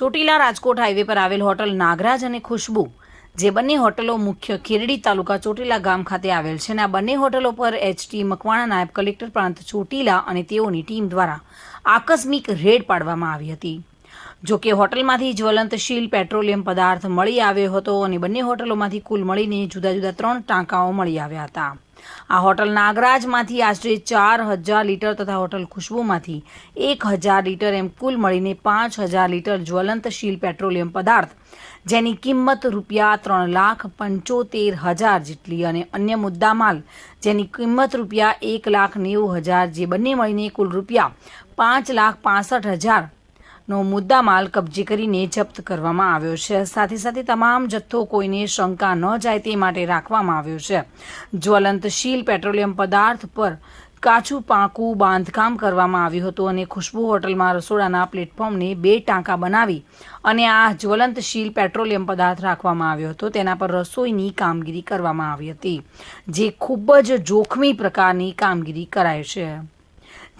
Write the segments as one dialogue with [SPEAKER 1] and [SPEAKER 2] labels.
[SPEAKER 1] Chotila Rajkot highway પર આવેલ hotel નાગરાજ અને ખુશ્બુ, જે બંને હોટલો મુખ્ય ખેરડી તાલુકા ચોટીલા ગામ ખાતે આવેલ છે અને આ બંને હોટલો પર એચટી મકવાણા નાયબ કલેક્ટર પ્રાંત ચોટીલા અને તેઓની ટીમ દ્વારા આકસ્મિક રેડ પાડવામાં આવી હતી. જો કે હોટલમાંથી જ્વલંતશીલ પેટ્રોલિયમ પદાર્થ મળી આવ્યો હતો અને બંને હોટલોમાંથી કુલ મળીને જુદા જુદા ત્રણ ટાંકાઓ મળી આવ્યા હતા. આ હોટલ નાગરાજમાંથી આશરે ચાર હજાર લીટર તથા હોટલ ખુશ્બુમાંથી એક હજાર લીટર એમ કુલ મળીને પાંચ હજાર લીટર જ્વલંતશીલ પેટ્રોલિયમ પદાર્થ, જેની કિંમત રૂપિયા ત્રણ લાખ પંચોતેર હજાર જેટલી અને અન્ય મુદ્દામાલ, જેની કિંમત રૂપિયા એક લાખ નેવું હજાર જે બંને મળીને કુલ રૂપિયા પાંચ લાખ પાસઠ હજાર નો મુદ્દામાલ કબજે કરીને જપ્ત કરવામાં આવ્યો છે. સાથે સાથે તમામ જથ્થો કોઈને શંકા ન જાય તે માટે રાખવામાં આવ્યો છે. જ્વલંતશીલ પેટ્રોલિયમ પદાર્થ પર કાચું પાકું બાંધકામ કરવામાં આવ્યું હતું અને ખુશ્બુ હોટલમાં રસોડાના પ્લેટફોર્મને બે ટાંકા બનાવી અને આ જ્વલંતશીલ પેટ્રોલિયમ પદાર્થ રાખવામાં આવ્યો હતો. તેના પર રસોઈની કામગીરી કરવામાં આવી હતી, જે ખૂબ જ જોખમી પ્રકારની કામગીરી કરાય છે.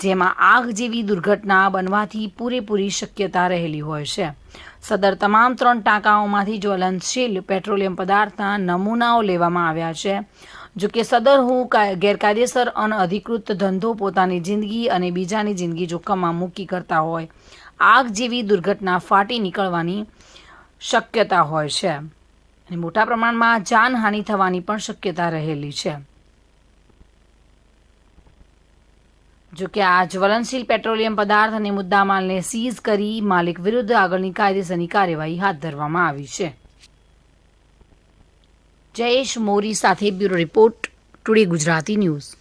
[SPEAKER 1] જેમાં આગ જેવી દુર્ઘટના બનવાથી પૂરેપૂરી શક્યતા રહેલી હોય છે. સદર તમામ ત્રણ ટાંકાઓમાંથી જ્વલનશીલ પેટ્રોલિયમ પદાર્થના નમૂનાઓ લેવામાં આવ્યા છે. જો કે સદર હું ગેરકાયદેસર અનઅધિકૃત ધંધો પોતાની જિંદગી અને બીજાની જિંદગી જોખમમાં મૂકી કરતા હોય. આગ જેવી દુર્ઘટના ફાટી નીકળવાની શક્યતા હોય છે. અને મોટા પ્રમાણમાં જાનહાનિ થવાની પણ શક્યતા રહેલી છે. જો કે આ જ્વલનશીલ પેટ્રોલિયમ પદાર્થ અને મુદ્દામાલને સીઝ કરી માલિક વિરુદ્ધ આગળની કાયદેસરની કાર્યવાહી હાથ ધરવામાં આવી છે. જયેશ મોરી સાથે bureau report, today Gujarati news.